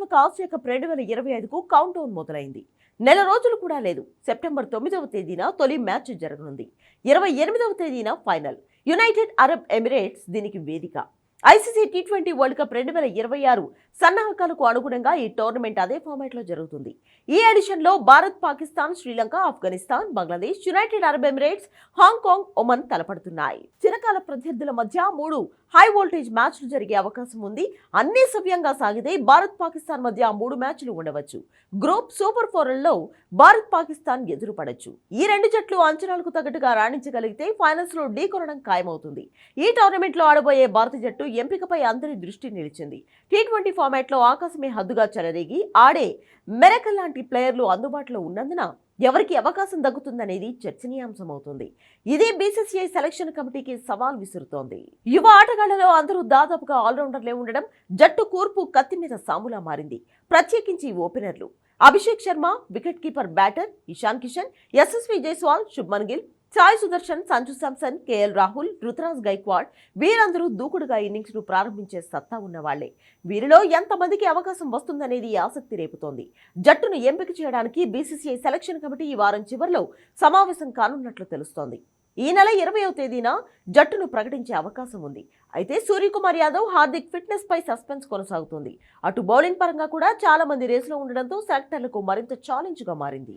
ప్రతిష్టాత్మక Asia cup రెండు వేల ఇరవై ఐదుకు కౌంట్ డౌన్ మొదలైంది. నెల రోజులు కూడా లేదు. సెప్టెంబర్ తొమ్మిదవ తేదీన తొలి మ్యాచ్ జరగనుంది. ఇరవై ఎనిమిదవ తేదీన ఫైనల్. యునైటెడ్ అరబ్ ఎమిరేట్స్ దీనికి వేదిక. ICC T twenty World Cup రెండు వేల ఇరవై ఆరు సన్నాహకాలకు అనుగుణంగా ఈ టోర్నమెంట్ అదే ఫార్మాట్లో జరుగుతుంది. ఈ ఎడిషన్లో Bharat Pakistan Sri Lanka Afghanistan Bangladesh United Arab Emirates Hong Kong Oman తలపడుతున్నాయి. చిరకాల ప్రత్యర్థుల మధ్య మూడు హై వోల్టేజ్ మ్యాచ్లు జరిగే అవకాశం ఉంది. అన్ని సవ్యంగా సాగితే భారత్ పాకిస్తాన్ మధ్య మూడు మ్యాచ్లు ఉండవచ్చు. గ్రూప్ సూపర్ ఫోర్లలో భారత్ పాకిస్తాన్ ఎదురుపడచ్చు. ఈ రెండు జట్లు అంచనాలకు తగ్గట్టుగా రాణించగలిగితే ఫైనల్స్లో ఢీకొనడం ఖాయమవుతుంది. ఈ టోర్నమెంట్లో ఆడబోయే భారత జట్టు ఎంపికపై అందరి దృష్టి నిలిచింది. టీ ట్వంటీ ఫార్మాట్లో ఆకాశమే హద్దుగా చెలరేగి ఆడే మెరకల్ లాంటి ప్లేయర్లు అందుబాటులో ఉన్నందున ఎవరికి అవకాశం దక్కుతుందనేది చర్చనీయాంశమవుతుంది. ఇదే బీసీసీఐ సెలక్షన్ కమిటీకి సవాల్ విసురుతోంది. యువ ఆటగాళ్ళలో అందరూ దాదాపుగా ఆల్రౌండర్లే ఉండడం జట్టు కూర్పు కత్తి మీద సాములా మారింది. ప్రత్యేకించి ఓపెనర్లు. Abhishek Sharma wicket keeper batter Ishan Kishan Yashasvi Jaiswal Shubman Gill Sai Sudharsan Sanju Samson KL Rahul Ruturaj Gaikwad వీరందరూ దూకుడుగా ఇన్నింగ్స్ను ప్రారంభించే సత్తా ఉన్నవాళ్ళే. వీరిలో ఎంతమందికి అవకాశం వస్తుందనేది ఆసక్తి రేపుతోంది. జట్టును ఎంపిక చేయడానికి బీసీసీఐ సెలక్షన్ కమిటీ ఈ వారం చివరిలో సమావేశం కానున్నట్లు తెలుస్తోంది. ఈ నెల ఇరవయో తేదీన జట్టును ప్రకటించే అవకాశం ఉంది. అయితే సూర్యకుమార్ యాదవ్ హార్దిక్ ఫిట్నెస్ పై సస్పెన్స్ కొనసాగుతుంది. అటు బౌలింగ్ పరంగా కూడా చాలా మంది రేసులో ఉండడంతో సెలెక్టర్లకు మరింత ఛాలెంజ్గా మారింది.